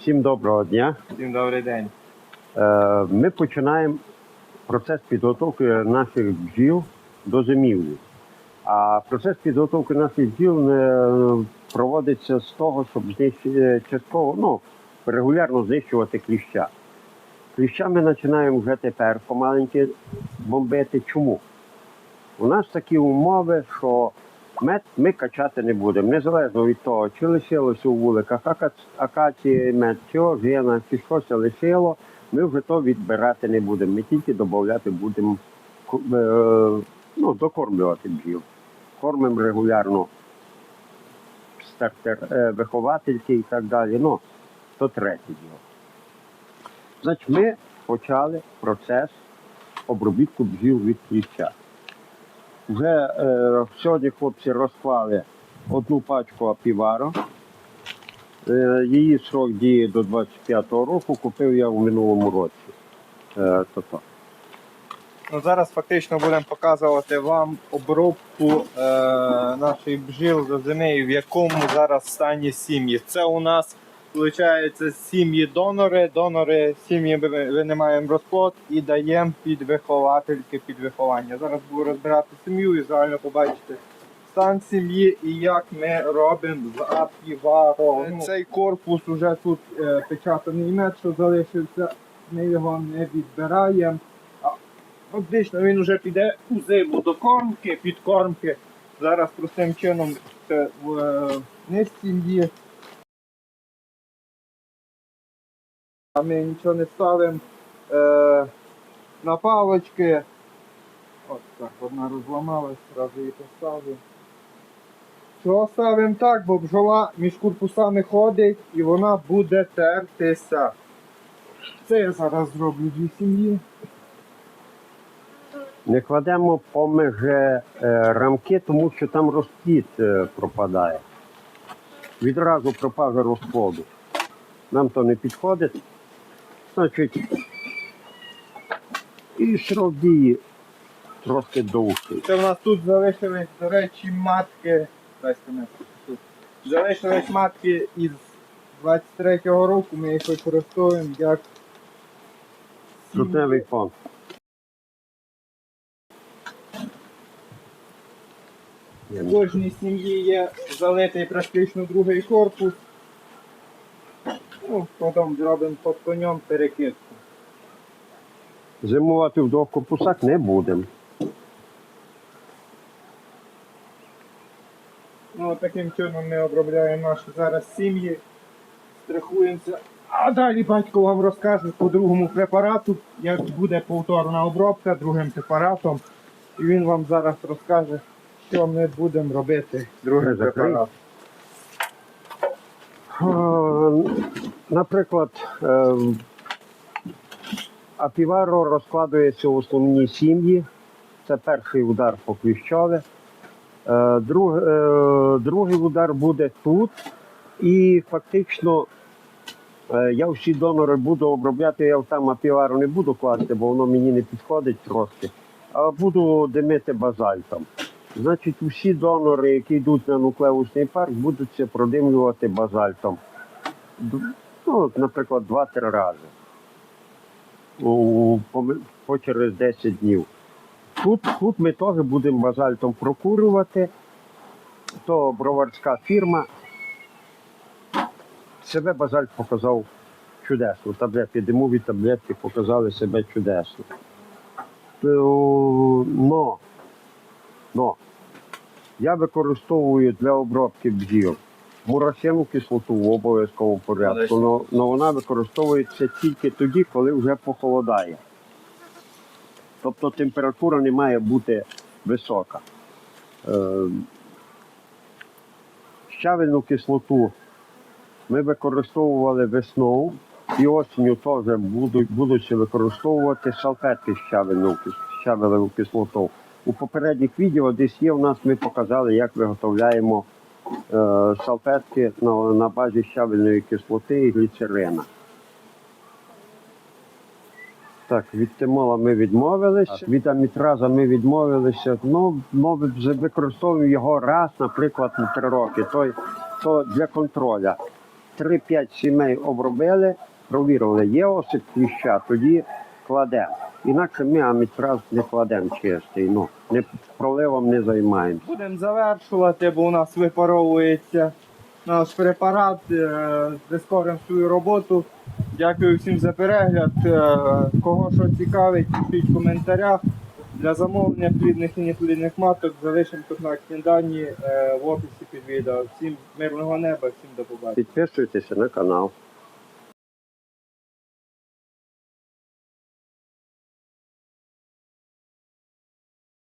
Всім доброго дня. Всім добрий день. Е, Ми починаємо процес підготовки наших бджіл до зимівлі. А процес підготовки наших бджіл проводиться з того, щоб знищити частково, ну, регулярно знищувати кліща. Кліща ми починаємо вже тепер помаленьки бомбити. Чому? У нас такі умови, що мед ми качати не будемо. Незалежно від того, чи лишилося у вуликах ака- акації мед, чи ожина, чи щось лишило, ми вже то відбирати не будемо. Ми тільки додати будемо е, ну, докормлювати бджіл. Кормимо регулярно стартер, е, виховательки і так далі. Ну, то третє діло. Значить, ми почали процес обробітку бджіл від кліща. Вже е, сьогодні хлопці розклали одну пачку апіваро. Е, її срок дії до 25-го року купив я у минулому році. Е, то то. Ну, зараз фактично будемо показувати вам обробку е, наших бджіл до зими, в якому зараз стані сім'ї. Це у нас виходить сім'ї донори. Донори сім'ї ми винімаємо розплод і даємо під виховательки під виховання. Зараз буду розбирати сім'ю і загально побачите стан сім'ї і як ми робимо з апіваро. Цей корпус уже тут е, печатаний мед, що залишився. Ми його не відбираємо. Фактично він вже піде у зиму до кормки, підкормки. Зараз простим чином це в е, низ сім'ї. А ми нічого не ставимо е, на палочки. От так, одна розламалась, одразу її поставлю. Чого ставимо так, бо бджола між корпусами ходить і вона буде тертися. Це я зараз зроблю дві сім'ї. Не кладемо поміж е, рамки, тому що там розплід е, пропадає. Відразу пропаже розплоду. Нам то не підходить. Значить, і срок дії трошки довший. Це в нас тут залишились, до речі, матки. Тут. Залишились матки із 23-го року, ми їх використовуємо як Трутневий фонд. в кожній сім'ї є залитий практично другий корпус. Ну, потім зробимо під конем перекидку. Зимувати в двох корпусах не будемо. Ну, таким чином ми обробляємо наші зараз сім'ї, страхуємося. А далі батько вам розкаже по другому препарату, як буде повторна обробка другим препаратом. І він вам зараз розкаже, що ми будемо робити другим препаратом. Наприклад, е, апіваро розкладується в основні сім'ї. Це перший удар по кліщове. Е, Другий удар буде тут. І фактично е, я всі донори буду обробляти, я там апівару не буду класти, бо воно мені не підходить трошки. А буду димити базальтом. Значить, усі донори, які йдуть на нуклеусний парк, будуть це продимлювати базальтом. Ну, наприклад, 2-3 рази. У, по, по через 10 днів. Тут, тут ми теж будемо базальтом прокурювати. То броварська фірма. Себе базальт показав чудесно. Таблетки, димові таблетки показали себе чудесно. Е, Но, но я використовую для обробки бджіл мурашину кислоту в обов'язковому порядку. але вона використовується тільки тоді, коли вже похолодає. Тобто температура не має бути висока. Е, щавельну кислоту ми використовували весною і осінню теж будучи використовувати салфетки з щавелевою кислотою. У попередніх відео десь є, у нас ми показали, як виготовляємо салфетки на, на базі щавельної кислоти і гліцерина. Так, від тимола ми відмовилися, від амітраза ми відмовилися. Ну, ми використовуємо його раз, наприклад, на три роки. Той, то для контроля. 3-5 сімей обробили, провірили, є осип кліща, тоді кладемо. Інакше ми амітраз не кладемо чистий, ну, не, проливом не займаємося. Будемо завершувати, бо у нас випаровується наш препарат. Е, Прискоримо свою роботу. Дякую всім за перегляд. Е, Кого що цікавить, пишіть в коментарях. Для замовлення плідних і неплідних маток залишимо контактні дані е, в описі під відео. Всім мирного неба, всім до побачення. Підписуйтеся на канал.